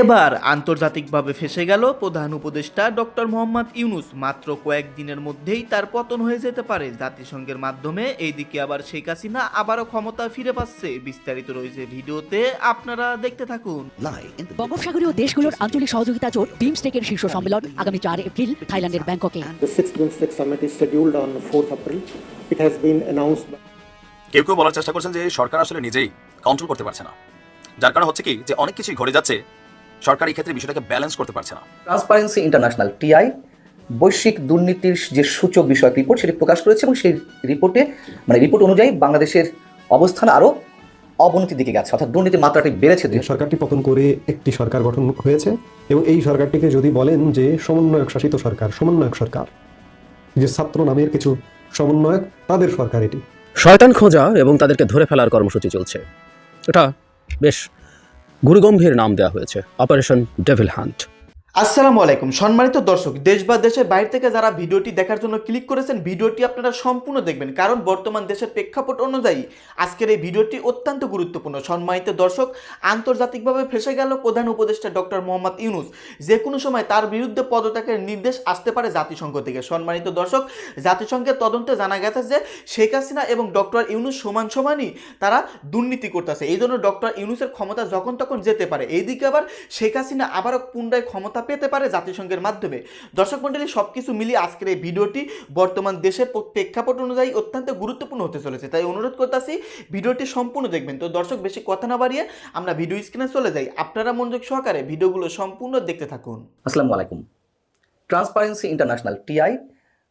এবার আন্তর্জাতিকভাবে ফেসে গেল প্রধান উপদেষ্টা ডক্টর মোহাম্মদ ইউনুস। মাত্র কয়েকদিনের মধ্যেই তার পতন হয়ে যেতে পারে। জাতিসংঘের মাধ্যমে এইদিকে আবার শেখ হাসিনা আবারও ক্ষমতা ফিরে পাচ্ছে। বিস্তারিত রয়েছে ভিডিওতে আপনারা দেখতে থাকুন। বঙ্গোপসাগরীয় দেশগুলোর আঞ্চলিক সহযোগিতা জোট বিমস্টেকের শীর্ষ সম্মেলন আগামী চার এপ্রিল থাইল্যান্ডের ব্যাংককে। The sixth BIMSTEC summit is scheduled on 4th April. It has been announced by কেউ কেউ বলার চেষ্টা করছেন যে সরকার আসলে নিজেই কন্ট্রোল করতে পারছে না। যার কারণে হচ্ছে কি যে অনেক কিছুই ঘটে যাচ্ছে সরকার এই ক্ষেত্রে বিষয়টাকে ব্যালেন্স করতে পারছে না। ট্রান্সপারেন্সি ইন্টারন্যাশনাল টিআই বৈশ্বিক দুর্নীতির যে সূচক বিষয়ক রিপোর্ট সেটি প্রকাশ করেছে এবং সেই রিপোর্টে মানে রিপোর্ট অনুযায়ী বাংলাদেশের অবস্থান আরও অবনতির দিকে গেছে। অর্থাৎ দুর্নীতির মাত্রাটি বেড়েছে যে সরকারটি পতন করে একটি সরকার গঠন হয়েছে এবং এই সরকারটিকে যদি বলেন যে সমন্বয়ক শাসিত সরকার সমন্বয়ক সরকার যে ছাত্র নামের কিছু সমন্বয়ক তাদের সরকার এটি। শয়তান খোঁজা এবং তাদেরকে ধরে ফেলার কর্মসূচি চলছে। এটা বেশ গুরুগম্ভীর নাম দেওয়া হয়েছে অপারেশন ডেভিল হান্ট আসসালামু আলাইকুম। সম্মানিত দর্শক, দেশ বা দেশের বাইরে থেকে যারা ভিডিওটি দেখার জন্য ক্লিক করেছেন, ভিডিওটি আপনারা সম্পূর্ণ দেখবেন। কারণ বর্তমান দেশের প্রেক্ষাপট অনুযায়ী আজকের এই ভিডিওটি অত্যন্ত গুরুত্বপূর্ণ। সম্মানিত দর্শক, আন্তর্জাতিকভাবে ফেসে গেল প্রধান উপদেষ্টা ডক্টর মোহাম্মদ ইউনুস। যে কোনো সময় তার বিরুদ্ধে পদত্যাগের নির্দেশ আসতে পারে জাতিসংঘ থেকে। সম্মানিত দর্শক, জাতিসংঘের তদন্তে জানা গেছে যে শেখ হাসিনা এবং ডক্টর ইউনুস সমান সমানই তারা দুর্নীতি করতেছে। এই জন্য ডক্টর ইউনুসের ক্ষমতা যখন তখন যেতে পারে। এইদিকে আবার শেখ হাসিনা আবারও পুনরায় ক্ষমতা পেতে পারে জাতিসংঘের মাধ্যমে। দর্শক মন্ডলী সব কিছু মিলিয়ে আজকের এই ভিডিওটি বর্তমান দেশের প্রেক্ষাপট অনুযায়ী অত্যন্ত গুরুত্বপূর্ণ হতে চলেছে। তাই অনুরোধ করতেছি, ভিডিওটি সম্পূর্ণ দেখবেন। তো দর্শক, বেশি কথা না বাড়িয়ে আমরা ভিডিও স্ক্রিনে চলে যাই। আপনারা মনোযোগ সহকারে ভিডিওগুলো সম্পূর্ণ দেখতে থাকুন। আসসালামু আলাইকুম। ট্রান্সপারেন্সি ইন্টারন্যাশনাল টিআই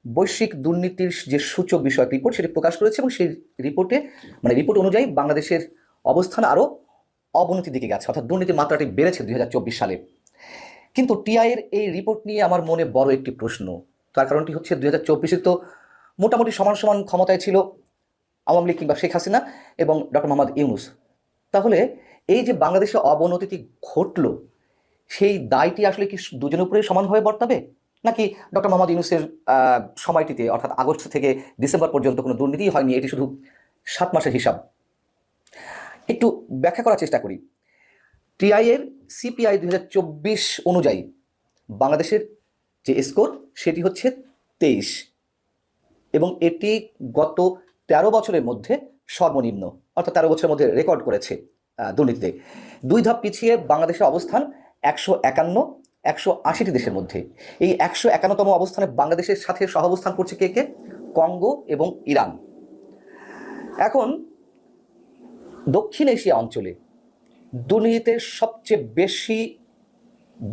বৈশ্বিক দুর্নীতির যে সূচক বিষয়ক রিপোর্ট সেটি প্রকাশ করেছে এবং সেই রিপোর্টে মানে রিপোর্ট অনুযায়ী বাংলাদেশের অবস্থান আরও অবনতির দিকে গেছে। অর্থাৎ দুর্নীতির মাত্রাটি বেড়েছে দুই হাজার চব্বিশ সালে। কিন্তু টিআইয়ের এই রিপোর্ট নিয়ে আমার মনে বড় একটি প্রশ্ন। তার কারণটি হচ্ছে দুই হাজার চব্বিশে তো মোটামুটি সমান সমান ক্ষমতায় ছিল আওয়ামী লীগ কিংবা শেখ হাসিনা এবং ডক্টর মোহাম্মদ ইউনুস। তাহলে এই যে বাংলাদেশে অবনতিটি ঘটলো, সেই দায়টি আসলে কি দুজনের উপরেই সমানভাবে বর্তাবে? নাকি ডক্টর মোহাম্মদ ইউনুসের সময়টিতে অর্থাৎ আগস্ট থেকে ডিসেম্বর পর্যন্ত কোনো দুর্নীতি হয়নি, এটি শুধু সাত মাসের হিসাব। একটু ব্যাখ্যা করার চেষ্টা করি। টিআই এর সিপিআই দু হাজার চব্বিশ অনুযায়ী বাংলাদেশের যে স্কোর সেটি হচ্ছে তেইশ। এবং এটি গত তেরো বছরের মধ্যে সর্বনিম্ন, অর্থাৎ তেরো বছরের মধ্যে রেকর্ড করেছে দুর্নীতিতে। দুই ধাপ পিছিয়ে বাংলাদেশের অবস্থান একশো একান্ন, একশো আশিটি দেশের মধ্যে। এই একশো একান্নতম অবস্থানে বাংলাদেশের সাথে সহাবস্থান করছে কে কে? কঙ্গো এবং ইরান। এখন দক্ষিণ এশিয়া অঞ্চলে দুর্নীতিতে সবচেয়ে বেশি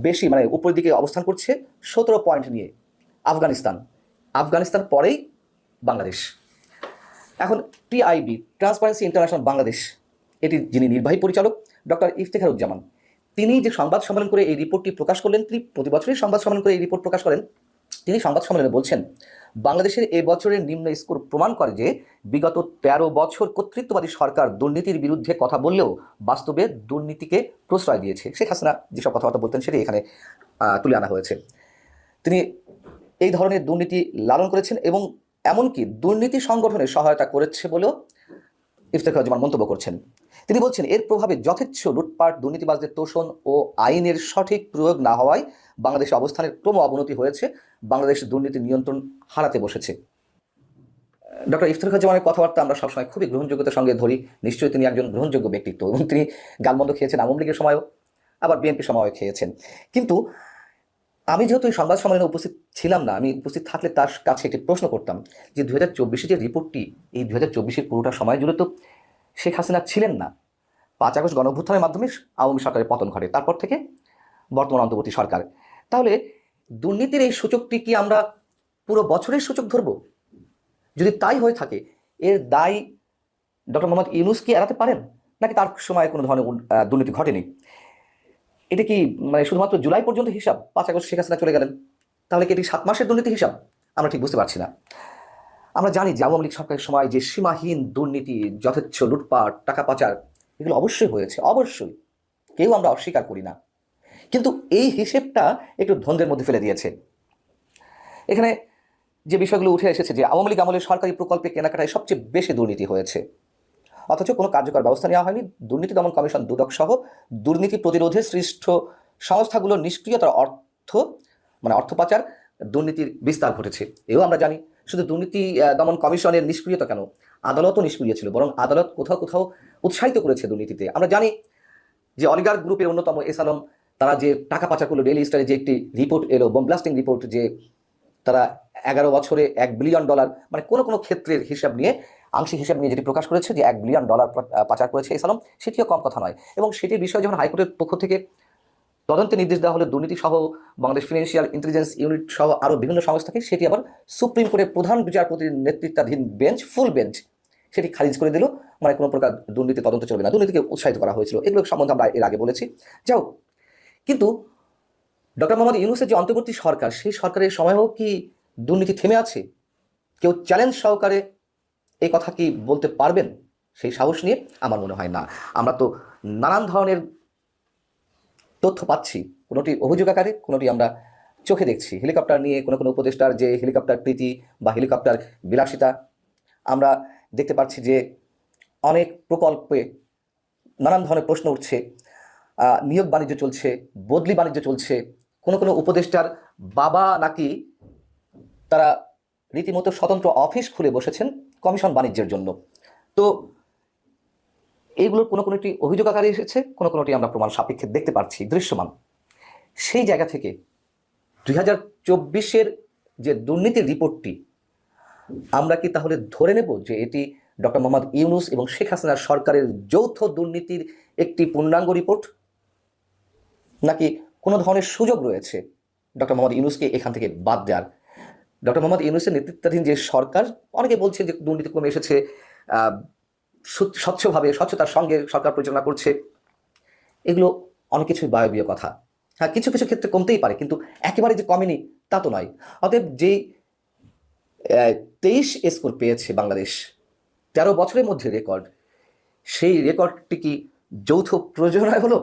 বেশি মানে উপরের দিকে অবস্থান করছে সতেরো পয়েন্ট নিয়ে আফগানিস্তান। আফগানিস্তান পরেই বাংলাদেশ। এখন টিআইবি ট্রান্সপারেন্সি ইন্টারন্যাশনাল বাংলাদেশ, এটি যিনি নির্বাহী পরিচালক, ডক্টর ইফতেখারুজ্জামান। তিনি যে সংবাদ সম্মেলন করে এই রিপোর্টটি প্রকাশ করলেন, তিনি প্রতি বছরই সংবাদ সম্মেলন করে এই রিপোর্ট প্রকাশ করেন, তিনি সংবাদ সম্মেলনে বলছেন বাংলাদেশের এ বছরের নিম্ন স্কোর প্রমাণ করে যে বিগত তেরো বছর কর্তৃত্ববাদী সরকার দুর্নীতির বিরুদ্ধে কথা বললেও বাস্তবে দুর্নীতিকে প্রশ্রয় দিয়েছে। শেখ হাসিনা যেসব কথাবার্তা বলতেন সেটি এখানে তুলে আনা হয়েছে। তিনি এই ধরনের দুর্নীতি লালন করেছেন এবং এমনকি দুর্নীতি সংগঠনে সহায়তা করেছে বলেও ইফতেখারুজ্জামান মন্তব্য করছেন। তিনি বলছেন, এর প্রভাবে যথেচ্ছ লুটপাট, দুর্নীতিবাজদের তোষণ ও আইনের সঠিক প্রয়োগ না হওয়ায় বাংলাদেশের অবস্থানের ক্রম অবনতি হয়েছে। বাংলাদেশ দুর্নীতি নিয়ন্ত্রণ হারাতে বসেছে। ডক্টর ইফতেখারুজ্জামানের কথাবার্তা আমরা সবসময় খুবই গ্রহণযোগ্যতার সঙ্গে ধরি। নিশ্চয়ই তিনি একজন গ্রহণযোগ্য ব্যক্তিত্ব এবং তিনি গালমন্দ খেয়েছেন আওয়ামী লীগের সময়ও, আবার বিএনপির সময়ও খেয়েছেন। কিন্তু আমি যেহেতু এই সংবাদ সম্মেলনে উপস্থিত ছিলাম না, আমি উপস্থিত থাকলে তার কাছে একটি প্রশ্ন করতাম যে দু হাজার যে রিপোর্টটি, এই দু হাজার পুরোটা সময় জুড়ে তো শেখ হাসিনা ছিলেন না। পাঁচ আগস্ট গণভ্যুত্থানের মাধ্যমে আওয়ামী সরকারের পতন ঘটে, তারপর থেকে বর্তমান অন্তর্বর্তী সরকার। তাহলে দুর্নীতির এই সূচকটি কি আমরা পুরো বছরের সূচক ধরব? যদি তাই হয়ে থাকে, এর দায় ডক্টর মোহাম্মদ ইউনুস কি এড়াতে পারেন? নাকি তার সময় কোনো ধরনের দুর্নীতি ঘটেনি? এটা কি মানে শুধুমাত্র জুলাই পর্যন্ত হিসাব? পাঁচ আগস্ট শেখ হাসিনা চলে গেলেন। তাহলে কি এটি সাত মাসের দুর্নীতি হিসাব? আমরা ঠিক বুঝতে পারছি না। আমরা জানি যে আওয়ামী লীগ সরকারের সময় যে সীমাহীন দুর্নীতি, যথেচ্ছ লুটপাট, টাকা পাচার এগুলো অবশ্যই হয়েছে, অবশ্যই। কেউ আমরা অস্বীকার করি না। কিন্তু এই হিসেবটা একটু ধন্দের মধ্যে ফেলে দিয়েছে। এখানে যে বিষয়গুলো উঠে এসেছে যে আওয়ামী লীগ আমলের সরকারি প্রকল্পে কেনাকাটায় সবচেয়ে বেশি দুর্নীতি হয়েছে। অথচ কোনো কার্যকর ব্যবস্থা নেওয়া হয়নি। দুর্নীতি দমন কমিশন দুদক সহ দুর্নীতি প্রতিরোধে সৃষ্ট সংস্থাগুলোর নিষ্ক্রিয়তার অর্থ মানে অর্থ পাচার দুর্নীতির বিস্তার ঘটেছে। এও আমরা জানি, শুধু দুর্নীতি দমন কমিশনের নিষ্ক্রিয়তা কেন? আদালতও নিষ্ক্রিয় ছিল, বরং আদালত কোথাও কোথাও উৎসাহিত করেছে দুর্নীতিতে। আমরা জানি যে অলিগার গ্রুপের অন্যতম এস আলম, তারা যে টাকা পাচার করল ডেলি স্টারে যে একটি রিপোর্ট এলো, বোম ব্লাস্টিং রিপোর্ট, যে তারা এগারো বছরে এক বিলিয়ন ডলার মানে কোনো কোনো ক্ষেত্রের হিসাব নিয়ে, আংশিক হিসাব নিয়ে যেটি প্রকাশ করেছে যে এক বিলিয়ন ডলার পাচার করেছে এস আলম, সেটিও কম কথা নয়। এবং সেটির বিষয়ে যখন হাইকোর্টের পক্ষ থেকে তদন্তে নির্দেশ দেওয়া হলো, দুর্নীতি সহ বাংলাদেশ ফিনান্সিয়াল ইন্টেলিজেন্স ইউনিট সহ আরও বিভিন্ন সংস্থাকে সেটি আবার সুপ্রিম কোর্টের প্রধান বিচারপতির নেতৃত্বাধীন বেঞ্চ, ফুল বেঞ্চ সেটি খারিজ করে দিল। মানে কোনো প্রকার দুর্নীতি তদন্ত চলবে না। দুর্নীতিকে উৎসাহিত করা হয়েছিল। এগুলো সম্বন্ধে আমরা এর আগে বলেছি। যাও কিন্তু ডক্টর মোহাম্মদ ইউনুসের যে অন্তর্বর্তী সরকার, সেই সরকারের সময়ও কি দুর্নীতি থেমে আছে? কেউ চ্যালেঞ্জ সহকারে এই কথা কি বলতে পারবেন? সেই সাহস নিয়ে আমার মনে হয় না। আমরা তো নানান ধরনের তথ্য পাচ্ছি। কোনোটি অভিযোগ আকারে, কোনোটি আমরা চোখে দেখছি। হেলিকপ্টার নিয়ে কোনো কোনো উপদেষ্টার যে হেলিকপ্টার প্রীতি বা হেলিকপ্টার বিলাসিতা, আমরা দেখতে পাচ্ছি যে অনেক প্রকল্পে নানান ধরনের প্রশ্ন উঠছে। নিয়োগ বাণিজ্য চলছে, বদলি বাণিজ্য চলছে। কোনো কোনো উপদেষ্টার বাবা নাকি তারা রীতিমতো স্বতন্ত্র অফিস খুলে বসেছেন কমিশন বাণিজ্যের জন্য। তো এইগুলোর কোনো কোনোটি অভিযোগ আকারে এসেছে, কোনো কোনোটি আমরা প্রমাণ সাপেক্ষে দেখতে পাচ্ছি, দৃশ্যমান। সেই জায়গা থেকে দুই হাজার চব্বিশের যে দুর্নীতির রিপোর্টটি আমরা কি তাহলে ধরে নেব যে এটি ডক্টর মোহাম্মদ ইউনুস এবং শেখ হাসিনার সরকারের যৌথ দুর্নীতির একটি পূর্ণাঙ্গ রিপোর্ট? নাকি কোনো ধরনের সুযোগ রয়েছে ডক্টর মোহাম্মদ ইউনুসকে এখান থেকে বাদ দেওয়ার? ডক্টর মোহাম্মদ ইউনুসের নেতৃত্বাধীন যে সরকার, অনেকে বলছে যে দুর্নীতি কমে এসেছে স্বচ্ছভাবে, স্বচ্ছতার সঙ্গে সরকার পরিচালনা করছে। এগুলো অনেক কিছুই বায়বীয় কথা। হ্যাঁ কিছু কিছু ক্ষেত্রে কমতেই পারে, কিন্তু একেবারে যে কমেনি তা তো নয়। অতএব যেই তেইশ স্কোর পেয়েছে বাংলাদেশ। তেরো বছরের মধ্যে রেকর্ড। সেই রেকর্ডটি কি যৌথ প্রযোজনায় হলো?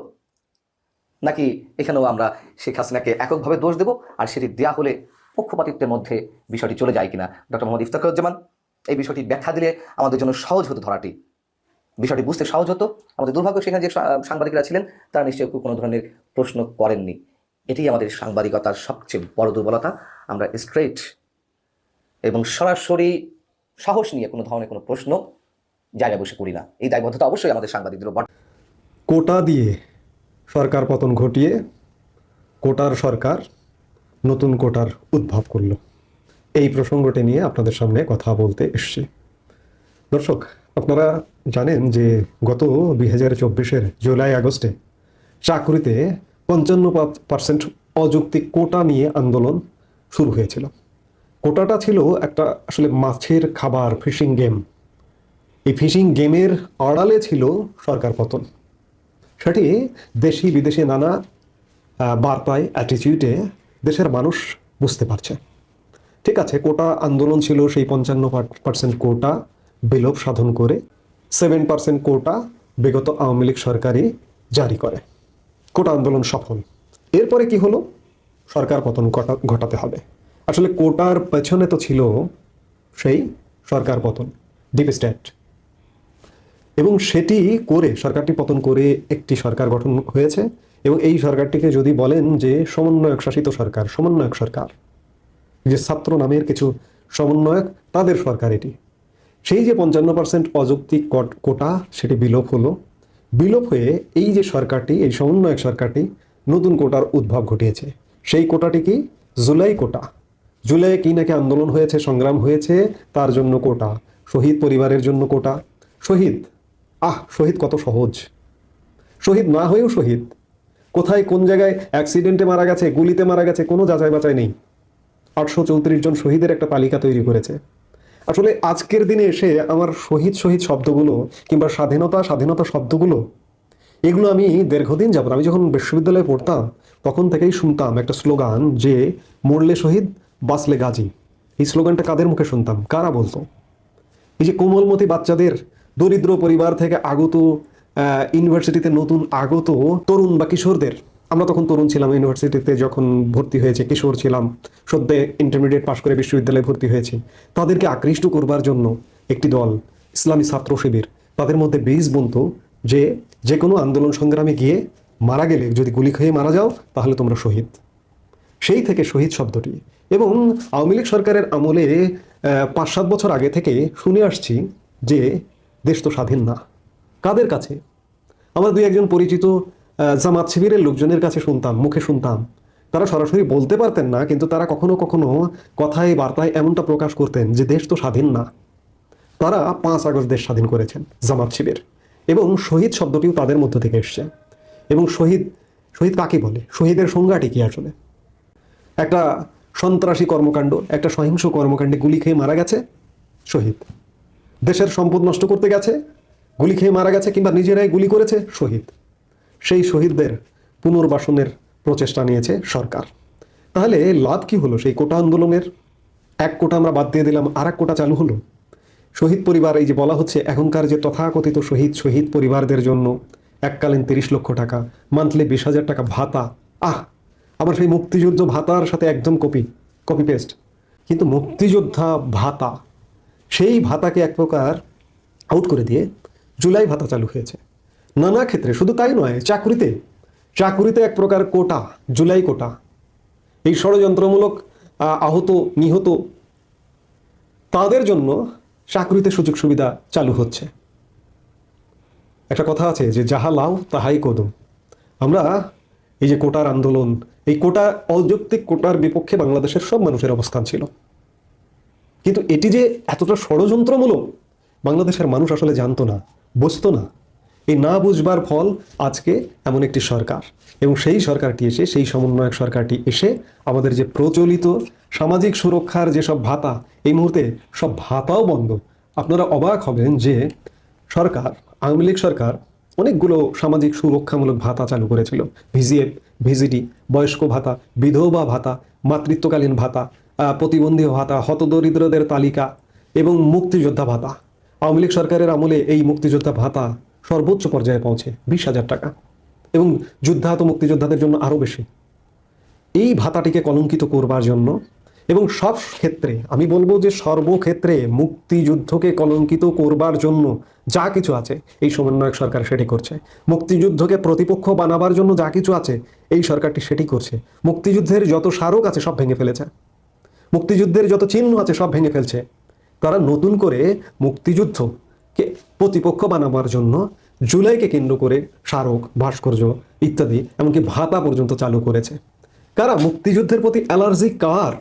নাকি এখানেও আমরা শেখ হাসিনাকে এককভাবে দোষ দেব আর সেটি দেয়া হলে পক্ষপাতিত্বের মধ্যে বিষয়টি চলে যায় কিনা? ডক্টর মোহাম্মদ ইফতাখরুজ্জামান এই বিষয়টি ব্যাখ্যা দিলে আমাদের জন্য সহজ হতো ধরাটি। বিষয়টি বুঝতে সহজ হতো। আমাদের দুর্ভাগ্য, সেখানে যে সাংবাদিকরা ছিলেন, তারা নিশ্চয়ই কোনো ধরনের প্রশ্ন করেননি। এটি আমাদের সাংবাদিকতার সবচেয়ে বড় দুর্বলতা। আমরা স্ট্রেট এবং সরাসরি সাহস নিয়ে কোনো ধরনের কোনো প্রশ্ন জায়গায় বসে করি না। এই দায়বদ্ধতা অবশ্যই আমাদের সাংবাদিকদেরও বর্তমান কোটা দিয়ে সরকার পতন ঘটিয়ে কোটার সরকার নতুন কোটার উদ্ভব করল। এই প্রসঙ্গটি নিয়ে আপনাদের সামনে কথা বলতে এসছি। দর্শক, আপনারা জানেন যে গত দুই হাজার চব্বিশের জুলাই আগস্টে চাকরিতে পঞ্চান্ন পার্সেন্ট অযৌক্তিক কোটা নিয়ে আন্দোলন শুরু হয়েছিল। কোটাটা ছিল একটা আসলে মাছের খাবার ফিশিং গেম এই ফিশিং গেমের আড়ালে ছিল সরকার পতন। সেটি দেশি বিদেশি নানা বার্তায় অ্যাটিটিউডে দেশের মানুষ বুঝতে পারছে। ঠিক আছে, কোটা আন্দোলন ছিল সেই পঞ্চান্ন পার্সেন্ট কোটা বিলোপ সাধন করে সেভেন পার্সেন্ট কোটা বিগত আওয়ামী লীগ সরকারই জারি করে। কোটা আন্দোলন সফল। এরপরে কি হলো? সরকার পতন ঘটা- ঘটাতে হবে। আসলে কোটার পেছনে তো ছিল সেই সরকার পতন ডিপ স্টেট এবং সেটি করে, সরকারটি পতন করে একটি সরকার গঠন হয়েছে এবং এই সরকারটিকে যদি বলেন যে সমন্বয়ক শাসিত সরকার, সমন্বয়ক সরকার, যে ছাত্র নামের কিছু সমন্বয়ক, তাদের সরকার এটি। সেই যে পঞ্চান্ন পার্সেন্ট অযৌক্তিক কোটা, সেটি বিলোপ হলো। বিলোপ হয়ে এই যে সরকারটি, এই সমন্বয়ক সরকারটি নতুন কোটার উদ্ভব ঘটিয়েছে। সেই কোটাটি কি? জুলাই কোটা। জুলাই কি নাকি আন্দোলন হয়েছে, সংগ্রাম হয়েছে, তার জন্য কোটা। শহীদ পরিবারের জন্য কোটা। শহীদ, আহ, শহীদ কত সহজ। শহীদ না হয়েও শহীদ। কোথায়, কোন জায়গায় অ্যাক্সিডেন্টে মারা গেছে, গুলিতে মারা গেছে, কোনো যাচাই বাছাই নেই। আটশো চৌত্রিশ জন শহীদের একটা তালিকা তৈরি করেছে। আসলে আজকের দিনে এসে আমার শহীদ শহীদ শব্দগুলো কিংবা স্বাধীনতা স্বাধীনতা শব্দগুলো, এগুলো আমি দীর্ঘদিন যাবত, আমি যখন বিশ্ববিদ্যালয়ে পড়তাম, তখন থেকেই শুনতাম একটা স্লোগান যে, মরলে শহীদ বাঁচলে গাজী। এই স্লোগানটা কাদের মুখে শুনতাম? কারা বলতো? এই যে কোমলমতি বাচ্চাদের দরিদ্র পরিবার থেকে আগত ইউনিভার্সিটিতে নতুন আগত তরুণ বা কিশোরদের। আমরা তখন তরুণ ছিলাম ইউনিভার্সিটিতে যখন ভর্তি হয়েছে, কিশোর ছিলাম, সদ্য ইন্টারমিডিয়েট পাশ করে বিশ্ববিদ্যালয়ে ভর্তি হয়েছি। তাদেরকে আকৃষ্ট করবার জন্য একটি দল, ইসলামী ছাত্র শিবির, তাদের মধ্যে বীজ বুনত যে যে কোনো আন্দোলন সংগ্রামে গিয়ে মারা গেলে, যদি গুলি খেয়ে মারা যাও, তাহলে তোমরা শহীদ। সেই থেকে শহীদ শব্দটি। এবং আওয়ামী লীগ সরকারের আমলে পাঁচ সাত বছর আগে থেকে শুনে আসছি যে দেশ তো স্বাধীন না। কাদের কাছে? আমার দুই একজন পরিচিত জামাত শিবিরের লোকজনের কাছে শুনতাম, মুখে শুনতাম। তারা সরাসরি বলতে পারতেন না, কিন্তু তারা কখনো কখনো কথায়, বার্তায় এমনটা প্রকাশ করতেন যে দেশ তো স্বাধীন না। তারা পাঁচ আগস্ট দেশ স্বাধীন করেছেন, জামাত শিবির। এবং শহীদ শব্দটিও তাদের মধ্য থেকে এসছে। এবং শহীদ শহীদ কাকে বলে? শহীদের সংজ্ঞাটি কি আসলে? একটা সন্ত্রাসী কর্মকাণ্ড, একটা সহিংস কর্মকাণ্ডে গুলি খেয়ে মারা গেছে শহীদ। দেশের সম্পদ নষ্ট করতে গেছে, গুলি খেয়ে মারা গেছে কিংবা নিজেরাই গুলি করেছে শহীদ। সেই শহীদদের পুনর্বাসনের প্রচেষ্টা নিয়েছে সরকার। তাহলে লাভ কি হলো? সেই কোটা আন্দোলনের এক কোটা আমরা বাদ দিয়ে দিলাম আর কোটা চালু হলো। শহীদ পরিবার, এই যে বলা হচ্ছে, এখনকার যে তথাকথিত শহীদ শহীদ পরিবারদের জন্য এককালীন তিরিশ লক্ষ টাকা, মান্থলি বিশ হাজার টাকা ভাতা, আহ! আবার সেই মুক্তিযুদ্ধ ভাতার সাথে একদম কপি কপি পেস্ট কিন্তু মুক্তিযোদ্ধা ভাতা সেই ভাতাকে এক প্রকার আউট করে দিয়ে জুলাই ভাতা চালু হয়েছে। নানা ক্ষেত্রে শুধু তাই নয় চাকুরিতে চাকুরিতে এক প্রকার কোটা জুলাই কোটা। এই ষড়যন্ত্রমূলক আহ, আহত নিহত তাদের জন্য চাকরিতে সুযোগ সুবিধা চালু হচ্ছে। একটা কথা আছে যে যাহা লাও তাহাই কদম। আমরা এই যে কোটার আন্দোলন, এই কোটা অযৌক্তিক কোটার বিপক্ষে বাংলাদেশের সব মানুষের অবস্থান ছিল। কিন্তু এটি যে এতটা ষড়যন্ত্রমূলক, বাংলাদেশের মানুষ আসলে জানতো না, বুঝতো না। এই না বুঝবার ফল আজকে এমন একটি সরকার এবং সেই সরকারটি এসে, সেই সমন্বয়ক সরকারটি এসে আমাদের যে প্রচলিত সামাজিক সুরক্ষার যেসব ভাতা, এই মুহূর্তে সব ভাতাও বন্ধ। আপনারা অবাক হবেন যে সরকার, আওয়ামী লীগ সরকার অনেকগুলো সামাজিক সুরক্ষামূলক ভাতা চালু করেছিল। ভিজিএফ ভিজিডি, বয়স্ক ভাতা, বিধবা ভাতা, মাতৃত্বকালীন ভাতা প্রতিবন্ধী ভাতা, হতদরিদ্রদের তালিকা এবং মুক্তিযোদ্ধা ভাতা। আওয়ামী লীগ সরকারের আমলে এই মুক্তিযোদ্ধা ভাতা সর্বোচ্চ পর্যায়ে পৌঁছে, বিশ হাজার টাকা। এবং যুদ্ধাহত মুক্তিযোদ্ধাদের জন্য আরও বেশি। এই ভাতাটিকে কলঙ্কিত করবার জন্য এবং সব ক্ষেত্রে, আমি বলব যে সর্বক্ষেত্রে মুক্তিযুদ্ধকে কলঙ্কিত করবার জন্য যা কিছু আছে, এই সমন্বয়ক সরকার সেটি করছে। মুক্তিযুদ্ধকে প্রতিপক্ষ বানাবার জন্য যা কিছু আছে, এই সরকারটি সেটি করছে। মুক্তিযুদ্ধের যত স্মারক আছে সব ভেঙে ফেলেছে। মুক্তিযুদ্ধের যত চিহ্ন আছে সব ভেঙে ফেলছে। তারা নতুন করে মুক্তিযুদ্ধকে প্রতিপক্ষ বানাবার জন্য জুলাইকে কেন্দ্র করে স্মারক, ভাস্কর্য ইত্যাদি, এমনকি ভাতা পর্যন্ত চালু করেছে। কারা? মুক্তিযুদ্ধের প্রতি অ্যালার্জি কার?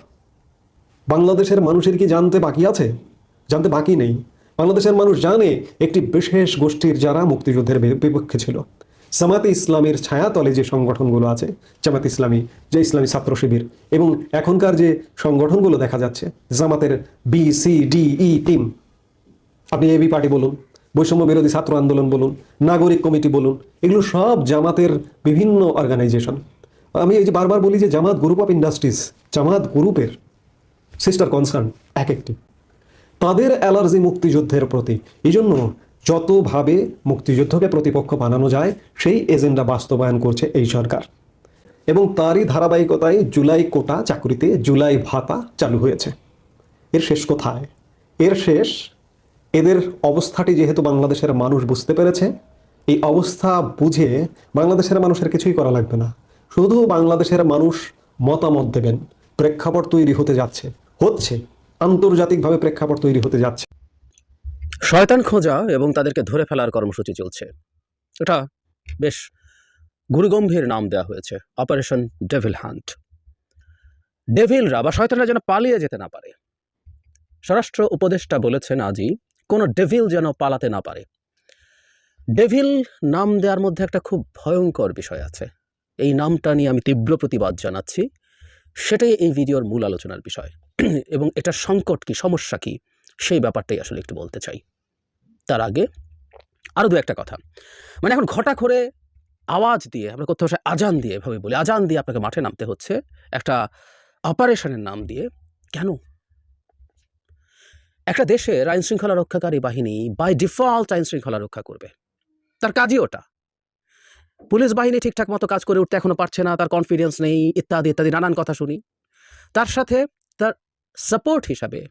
বাংলাদেশের মানুষের কি জানতে বাকি আছে? জানতে বাকি নেই। বাংলাদেশের মানুষ জানে একটি বিশেষ গোষ্ঠীর যারা মুক্তিযুদ্ধের বিপক্ষে ছিল। জামাতে ইসলামের ছায়াতলে যে সংগঠনগুলো আছে, জামাত ইসলামী, যে ইসলামী ছাত্র শিবির এবং এখনকার যে সংগঠনগুলো দেখা যাচ্ছে, জামাতের B, C, D, E team. আপনি এবি পার্টি বলুন, বৈষম্য বিরোধী ছাত্র আন্দোলন বলুন, নাগরিক কমিটি বলুন, এগুলো সব জামাতের বিভিন্ন অর্গানাইজেশন আমি এই যে বারবার বলি যে Jamaat group of industries Jamaat গ্রুপের সিস্টার কনসার্ন, এক একটি। তাদের অ্যালার্জি মুক্তিযুদ্ধের প্রতি। এই জন্য যতভাবে মুক্তিযুদ্ধকে প্রতিপক্ষ বানানো যায়, সেই এজেন্ডা বাস্তবায়ন করছে এই সরকার। এবং তারই ধারাবাহিকতায় জুলাই কোটা চাকরিতে জুলাই ভাতা চালু হয়েছে। এর শেষ কোথায়? এর শেষ, এদের অবস্থাটি যেহেতু বাংলাদেশের মানুষ বুঝতে পেরেছে, এই অবস্থা বুঝে বাংলাদেশের মানুষের কিছুই করা লাগবে না। শুধু বাংলাদেশের মানুষ মতামত দেবেন। প্রেক্ষাপট তৈরি হতে যাচ্ছে। হচ্ছে, আন্তর্জাতিকভাবে প্রেক্ষাপট তৈরি হতে যাচ্ছে। শয়তান খোঁজা এবং তাদেরকে ধরে ফেলার কর্মসূচি চলছে। এটা বেশ গুরুগম্ভীর নাম দেওয়া হয়েছে, অপারেশন ডেভিল হান্ট। ডেভিলরা বা শয়তানরা যেন পালিয়ে যেতে না পারে। স্বরাষ্ট্র উপদেষ্টা বলেছেন আজই, কোনো ডেভিল যেন পালাতে না পারে। ডেভিল নাম দেওয়ার মধ্যে একটা খুব ভয়ঙ্কর বিষয় আছে। এই নামটা নিয়ে আমি তীব্র প্রতিবাদ জানাচ্ছি। সেটাই এই ভিডিওর মূল আলোচনার বিষয়। এবং এটার সংকট কি, সমস্যা কি, সেই ব্যাপারটাই আসলে একটু বলতে চাই। তার আগে আরও দু একটা কথা। মানে এখন ঘটা করে আওয়াজ দিয়ে, আমরা কোথাও সে আজান দিয়ে এভাবে বলি, আজান দিয়ে আপনাকে মাঠে নামতে হচ্ছে, একটা অপারেশনের নাম দিয়ে। কেন? একটা দেশের আইন শৃঙ্খলা রক্ষাকারী বাহিনী বাই ডিফল্ট আইন শৃঙ্খলা রক্ষা করবে। তার কাজই ওটা। পুলিশ বাহিনী ঠিকঠাক মতো কাজ করে উঠতে এখনও পারছে না, তার কনফিডেন্স নেই, ইত্যাদি ইত্যাদি, নানান কথা শুনি। তার সাথে তার সাপোর্ট হিসাবে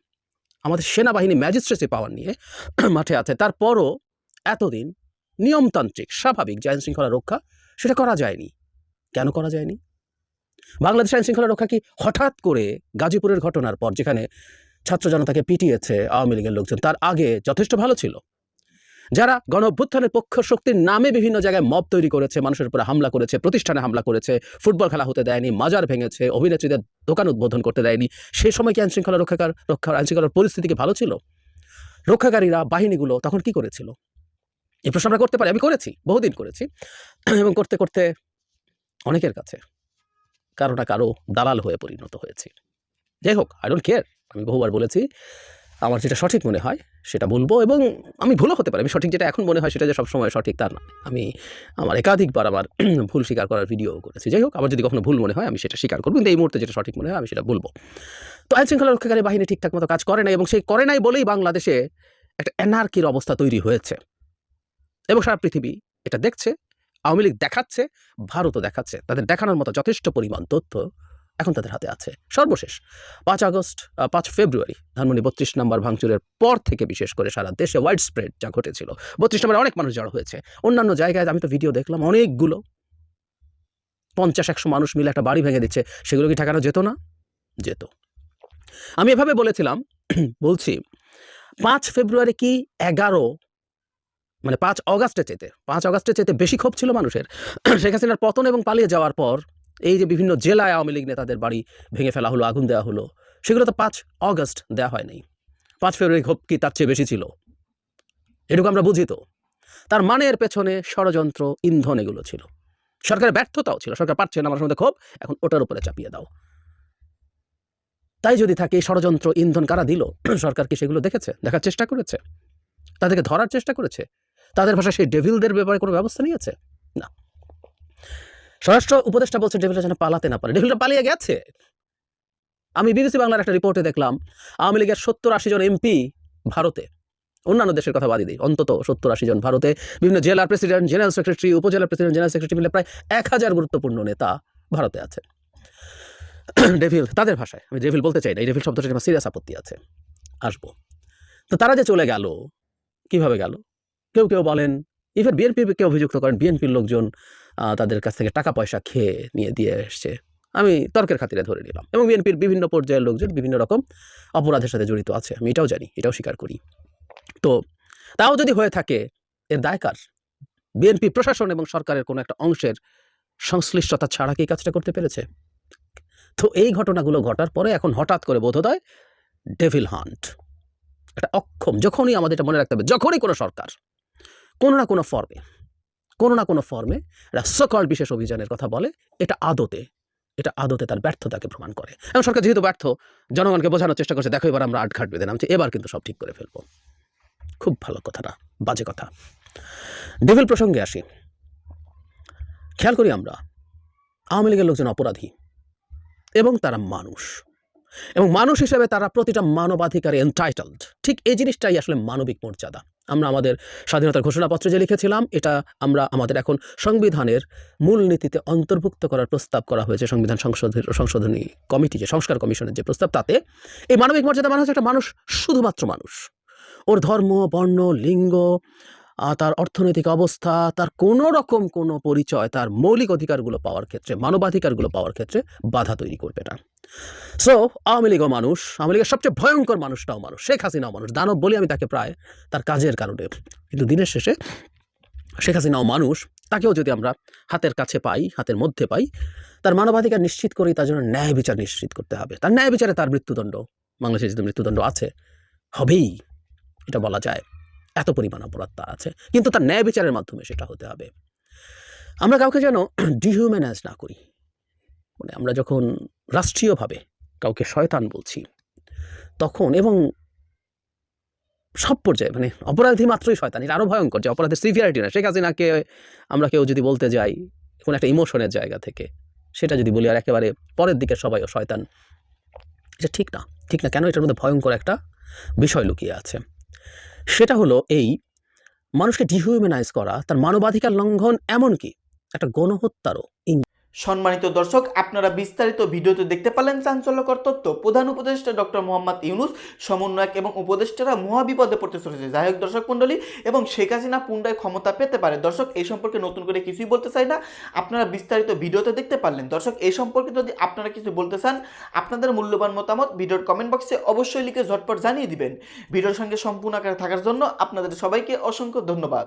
আমাদের সেনাবাহিনী ম্যাজিস্ট্রেসি পাওয়ার নিয়ে মাঠে আছে। তারপরও এতদিন নিয়মতান্ত্রিক, স্বাভাবিক যে আইন শৃঙ্খলা রক্ষা, সেটা করা যায়নি। কেন করা যায়নি? বাংলাদেশ আইন শৃঙ্খলা রক্ষা কি হঠাৎ করে গাজীপুরের ঘটনার পর, যেখানে ছাত্র জনতাকে পিটিয়েছে আওয়ামী লীগের লোকজন, তার আগে যথেষ্ট ভালো ছিল? যারা গণ অভ্যুত্থানের পক্ষ শক্তির নামে বিভিন্ন জায়গায় মব তৈরি করেছে, মানুষের উপরে হামলা করেছে, প্রতিষ্ঠানে হামলা করেছে, ফুটবল খেলা হতে দেয়নি, মাজার ভেঙেছে, অভিনেত্রীদের দোকান উদ্বোধন করতে দেয়নি, সে সময় কি আইন শৃঙ্খলা রক্ষাকার রক্ষার আইন শৃঙ্খলার পরিস্থিতি কি ভালো ছিল? রক্ষাকারীরা, বাহিনীগুলো তখন কি করেছিল? এই প্রশ্ন আমরা করতে পারি, আমি করেছি, বহুদিন করেছি, এবং করতে করতে অনেকের কাছে কারও না কারও দালাল হয়ে পরিণত হয়েছে। যাই হোক আই ডোন্ট কেয়ার আমি বহুবার বলেছি আমার যেটা সঠিক মনে হয়, সেটা বলব এবং আমি ভুলও হতে পারি। আমি সঠিক যেটা এখন মনে হয়, সেটা যে সবসময় সঠিক তার না আমি আমার একাধিকবার আমার ভুল স্বীকার করার ভিডিও করেছি। যাই হোক, আমার যদি কখনো ভুল মনে হয়, আমি সেটা স্বীকার করব। কিন্তু এই মুহূর্তে যেটা সঠিক মনে হয়, আমি সেটা বলব। তো আইন শৃঙ্খলা রক্ষাকারী বাহিনী ঠিকঠাক মতো কাজ করে না এবং সেই করে নাই বলেই বাংলাদেশে একটা এনআরকির অবস্থা তৈরি হয়েছে। এবং সারা পৃথিবী এটা দেখছে, আওয়ামী লীগ দেখাচ্ছে, ভারতও দেখাচ্ছে। তাদের দেখানোর মতো যথেষ্ট পরিমাণ তথ্য এখন তাদের হাতে আছে। সর্বশেষ, পাঁচ আগস্ট পাঁচ ফেব্রুয়ারি, ধানমন্ডি বত্রিশ নম্বর ভাঙচুরের পর থেকে বিশেষ করে সারা দেশে ওয়াইড স্প্রেড যা ঘটেছিল। বত্রিশ নম্বরে অনেক মানুষ জড়ো হয়েছে। অন্যান্য জায়গায় আমি তো ভিডিও দেখলাম অনেকগুলো। পঞ্চাশ, একশো মানুষ মিলে একটা বাড়ি ভেঙে দিচ্ছে। সেগুলো কি ঠেকানো যেত না? যেত। আমি এভাবে বলেছিলাম, বলছি, পাঁচ ফেব্রুয়ারি কি এগারো মানে পাঁচ অগাস্টের চেতে পাঁচ অগাস্টের চেতে বেশি ক্ষোভ ছিল মানুষের? শেখ হাসিনার পতন এবং পালিয়ে যাওয়ার পর এই যে বিভিন্ন জেলায় আওয়ামী লীগ নেতাদের বাড়ি ভেঙে ফেলা হলো, আগুন দেওয়া হলো সেগুলো তো পাঁচ অগস্ট দেওয়া হয়নি পাঁচ ফেব্রুয়ারি ক্ষোভ কি তার চেয়ে বেশি ছিল। এটুকু আমরা বুঝি তো। তার মানের পেছনে ষড়যন্ত্র, ইন্ধন এগুলো ছিল। সরকারের ব্যর্থতাও ছিল। সরকার পারছে না, আমার মধ্যে ক্ষোভ। এখন ওটার উপরে চাপিয়ে দাও। তাই যদি থাকে, ষড়যন্ত্র, ইন্ধন কারা দিল? সরকার কি সেগুলো দেখেছে? দেখার চেষ্টা করেছে? তাদেরকে ধরার চেষ্টা করেছে? তাদের ভাষায় সেই ডেভিলদের ব্যাপারে কোনো ব্যবস্থা নিয়েছে? না। স্বরাষ্ট্র উপদেষ্টা বলছে ডেভিলটা যেন পালাতে না পারে। ডেভিলটা পালিয়ে গেছে। আমি বিবিসি বাংলার একটা রিপোর্টে দেখলাম, আওয়ামী লীগের সত্তর আশি জন এমপি ভারতে, অন্যান্য দেশের কথা বাদই দিই, অন্তত সত্তর আশি জন ভারতে, বিভিন্ন জেলার প্রেসিডেন্ট জেনারেল সেক্রেটারি উপজেলা প্রেসিডেন্ট জেনারেল সেক্রেটারি মিলে প্রায় এক হাজার গুরুত্বপূর্ণ নেতা ভারতে আছে। ডেভিল, তাদের ভাষায়, আমি ডেভিল বলতে চাই না, এই ডেভিল শব্দটা আমার সিরিয়াস আপত্তি আছে। আসব। তো তারা যে চলে গেল, কীভাবে গেল? কেউ কেউ বলেন ইভেন বিএনপিকে অভিযুক্ত করেন বিএনপির লোকজন তাদের কাছ থেকে টাকা পয়সা খেয়ে নিয়ে দিয়ে এসছে। আমি তর্কের খাতিরে ধরে নিলাম এবং বিএনপির বিভিন্ন পর্যায়ের লোকজন বিভিন্ন রকম অপরাধের সাথে জড়িত আছে। আমি এটাও জানি, এটাও স্বীকার করি। তো তাও যদি হয়ে থাকে, এর দায়কার বিএনপি প্রশাসন এবং সরকারের কোনো একটা অংশের সংশ্লিষ্টতা ছাড়া কি কাজটা করতে পেরেছে? তো এই ঘটনাগুলো ঘটার পরে এখন হঠাৎ করে বোধোদয় ডেভিল হান্ট একটা অক্ষম, যখনই আমাদের এটা মনে রাখতে হবে, যখনই কোনো সরকার, কোনো না কোনো ফর্মে কোনো না কোনো ফর্মে একটা সকল বিশেষ অভিযানের কথা বলে, এটা আদতে এটা আদতে তার ব্যর্থতাকে প্রমাণ করে। এবং সরকার যেহেতু ব্যর্থ, জনগণকে বোঝানোর চেষ্টা করছে, দেখো এবার আমরা আটঘাট বেঁধে নামছি, এবার কিন্তু সব ঠিক করে ফেলব। খুব ভালো কথা না বাজে কথা। ডেভিল প্রসঙ্গে আসি। খেয়াল করি আমরা, আওয়ামী লীগের লোকজন অপরাধী এবং তারা মানুষ। এবং মানুষ হিসেবে তারা প্রতিটা মানবাধিকারে এনটাইটেলড ঠিক এই জিনিসটাই আসলে মানবিক মর্যাদা। আমরা আমাদের স্বাধীনতার ঘোষণাপত্রে যে লিখেছিলাম, এটা আমরা আমাদের এখন সংবিধানের মূলনীতিতে অন্তর্ভুক্ত করার প্রস্তাব করা হয়েছে সংবিধান সংশোধন সংশোধনী কমিটি, যে সংস্কার কমিশনের যে প্রস্তাব, তাতে এই মানবিক মর্যাদা মানুষ একটা মানুষ, শুধুমাত্র মানুষ। ওর ধর্ম, বর্ণ, লিঙ্গ তার অর্থনৈতিক অবস্থা, তার কোনো রকম কোনো পরিচয়, তার মৌলিক অধিকারগুলো পাওয়ার ক্ষেত্রে, মানবাধিকারগুলো পাওয়ার ক্ষেত্রে বাধা তৈরি করবে না। সো আওয়ামী লীগও মানুষ, আওয়ামী লীগের সবচেয়ে ভয়ঙ্কর মানুষটাও মানুষ, শেখ হাসিনাও মানুষ। দানব বলি আমি তাকে প্রায় তার কাজের কারণে। কিন্তু দিনের শেষে শেখ হাসিনাও মানুষ, তাকেও যদি আমরা হাতের কাছে পাই, হাতের মধ্যে পাই, তার মানবাধিকার নিশ্চিত করেই তার জন্য ন্যায় বিচার নিশ্চিত করতে হবে। তার ন্যায় বিচারে তার মৃত্যুদণ্ড, বাংলাদেশে যদি মৃত্যুদণ্ড আছে, হবেই, এটা বলা যায়। এত পরিমাণ অপরাধ তার আছে। কিন্তু তার ন্যায় বিচারের মাধ্যমে সেটা হতে হবে। আমরা কাউকে যেন ডিহিউম্যানাইজ না করি। মানে আমরা যখন রাষ্ট্রীয়ভাবে কাউকে শয়তান বলছি, তখন এবং সব পর্যায়ে মানে অপরাধী মাত্রই শয়তান। এটা আরও ভয়ঙ্কর যে অপরাধের সিভিয়ারিটি না। শেখ হাসিনাকে আমরা কেউ যদি বলতে যাই, কোনো একটা ইমোশনের জায়গা থেকে, সেটা যদি বলি, আর একেবারে পরের দিকে সবাইও শয়তান, এটা ঠিক না। ঠিক না কেন? এটার মধ্যে ভয়ঙ্কর একটা বিষয় লুকিয়ে আছে। সেটা হলো এই মানুষকে ডিহিউম্যানাইজ করা তার মানবাধিকার লঙ্ঘন এমনকি একটা গণহত্যারও ইঙ্গিত সম্মানিত দর্শক, আপনারা বিস্তারিত ভিডিওতে দেখতে পারলেন চাঞ্চল্যকর তথ্য। প্রধান উপদেষ্টা ডক্টর মোহাম্মদ ইউনুস, সমন্বয়ক এবং উপদেষ্টারা মহাবিপদে পড়তে চলেছে। যাই হোক দর্শক মণ্ডলী, এবং শেখ হাসিনা পুনরায় ক্ষমতা পেতে পারে। দর্শক, এই সম্পর্কে নতুন করে কিছুই বলতে চাই না। আপনারা বিস্তারিত ভিডিওতে দেখতে পারলেন। দর্শক, এই সম্পর্কে যদি আপনারা কিছু বলতে চান, আপনাদের মূল্যবান মতামত ভিডিওর কমেন্ট বক্সে অবশ্যই লিখে ঝটপট জানিয়ে দিবেন। ভিডিওর সঙ্গে সম্পূর্ণ আকারে থাকার জন্য আপনাদের সবাইকে অসংখ্য ধন্যবাদ।